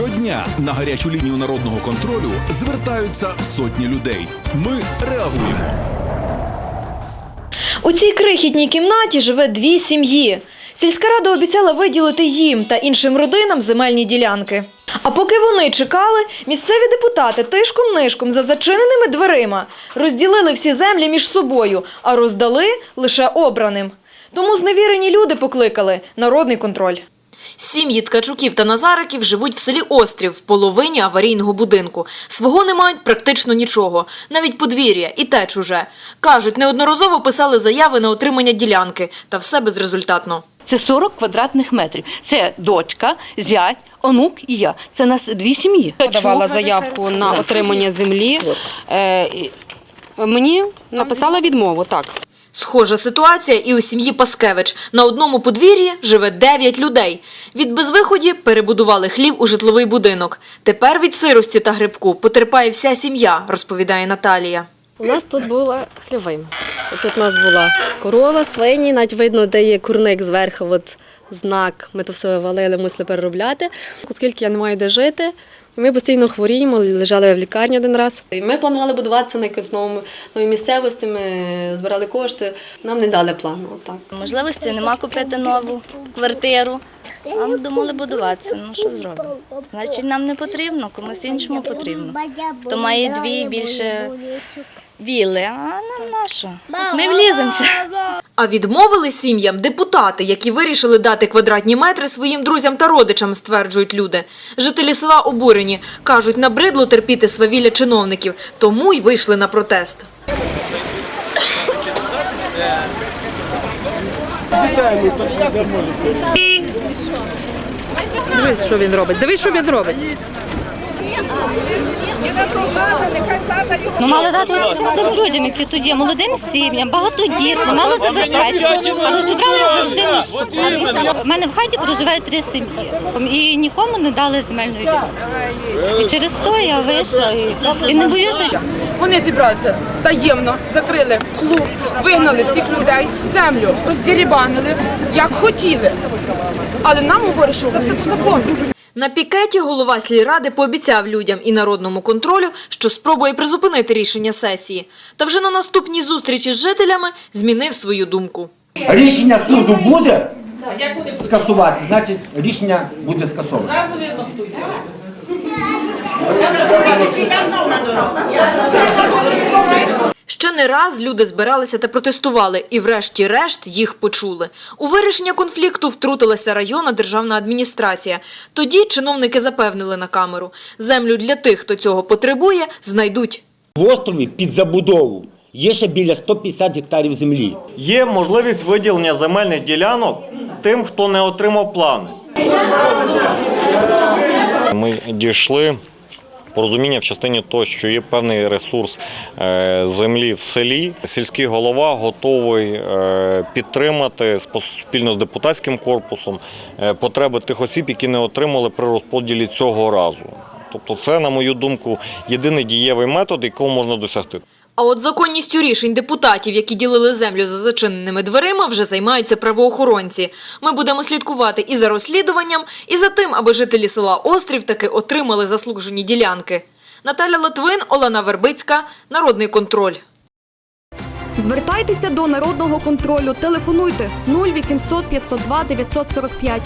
Щодня на гарячу лінію народного контролю звертаються сотні людей. Ми реагуємо. У цій крихітній кімнаті живе дві сім'ї. Сільська рада обіцяла виділити їм та іншим родинам земельні ділянки. А поки вони чекали, місцеві депутати тишком-нишком за зачиненими дверима розділили всі землі між собою, а роздали лише обраним. Тому зневірені люди покликали народний контроль. Сім'ї Ткачуків та Назариків живуть в селі Острів в половині аварійного будинку. Свого не мають практично нічого, навіть подвір'я і те чуже. Кажуть, неодноразово писали заяви на отримання ділянки, та все безрезультатно. Це 40 квадратних метрів. Це дочка, зять, онук і я. Це нас дві сім'ї. подавала заявку на отримання землі. Е, Мені написала відмову, так. Схожа ситуація і у сім'ї Паскевич. На одному подвір'ї живе 9 людей. Від безвиході перебудували хлів у житловий будинок. Тепер від сирості та грибку потерпає вся сім'я, розповідає Наталія. У нас тут була хлівина. Тут у нас була корова, свині, навіть видно, де є курник зверху, от знак. Ми то все валили, мусили переробляти. Оскільки я не маю де жити, ми постійно хворіємо, лежали в лікарні один раз. Ми планували будуватися на якось новому новій місцевості. Ми збирали кошти. Нам не дали плану. Так Можливості нема купити нову квартиру. А ми думали будуватися. Ну що зробимо? Значить, нам не потрібно, комусь іншому потрібно. Хто має дві більше віли, а нам нащо? Ми вліземося. А відмовили сім'ям депутати, які вирішили дати квадратні метри своїм друзям та родичам, стверджують люди. Жителі села обурені. Кажуть, набридло терпіти свавілля чиновників, тому й вийшли на протест. Дивись, що він робить. Дивись, що він робить. Ну, мали дати всім тим людям, які тут є, молодим сім'ям, багатодітним, мало забезпечення. А розібрали їх завжди між собою. У мене в хаті проживає три сім'ї. І нікому не дали земельної ділянки. І через то я вийшла і, і не боюся. Вони зібралися таємно, закрили клуб, вигнали всіх людей, землю роздірібанили, як хотіли. Але нам говорять, що це все по закону. На пікеті голова сільради пообіцяв людям і народному контролю, що спробує призупинити рішення сесії. Та вже на наступній зустрічі з жителями змінив свою думку. Рішення суду буде скасувати, значить рішення буде скасоване. Ще не раз люди збиралися та протестували, і врешті-решт їх почули. У вирішення конфлікту втрутилася районна державна адміністрація. Тоді чиновники запевнили на камеру, землю для тих, хто цього потребує, знайдуть. В острові під забудову є ще біля 150 гектарів землі. Є можливість виділення земельних ділянок тим, хто не отримав плани. Ми дійшли порозуміння в частині того, що є певний ресурс е, землі в селі. Сільський голова готовий е, підтримати спільно з депутатським корпусом е, потреби тих осіб, які не отримали при розподілі цього разу. Тобто, це, на мою думку, єдиний дієвий метод, якого можна досягти. А от законністю рішень депутатів, які ділили землю за зачиненими дверима, вже займаються правоохоронці. Ми будемо слідкувати і за розслідуванням, і за тим, аби жителі села Острів таки отримали заслужені ділянки. Наталя Литвин, Олена Вербицька, Народний контроль. Звертайтеся до народного контролю. Телефонуйте 0800 502 945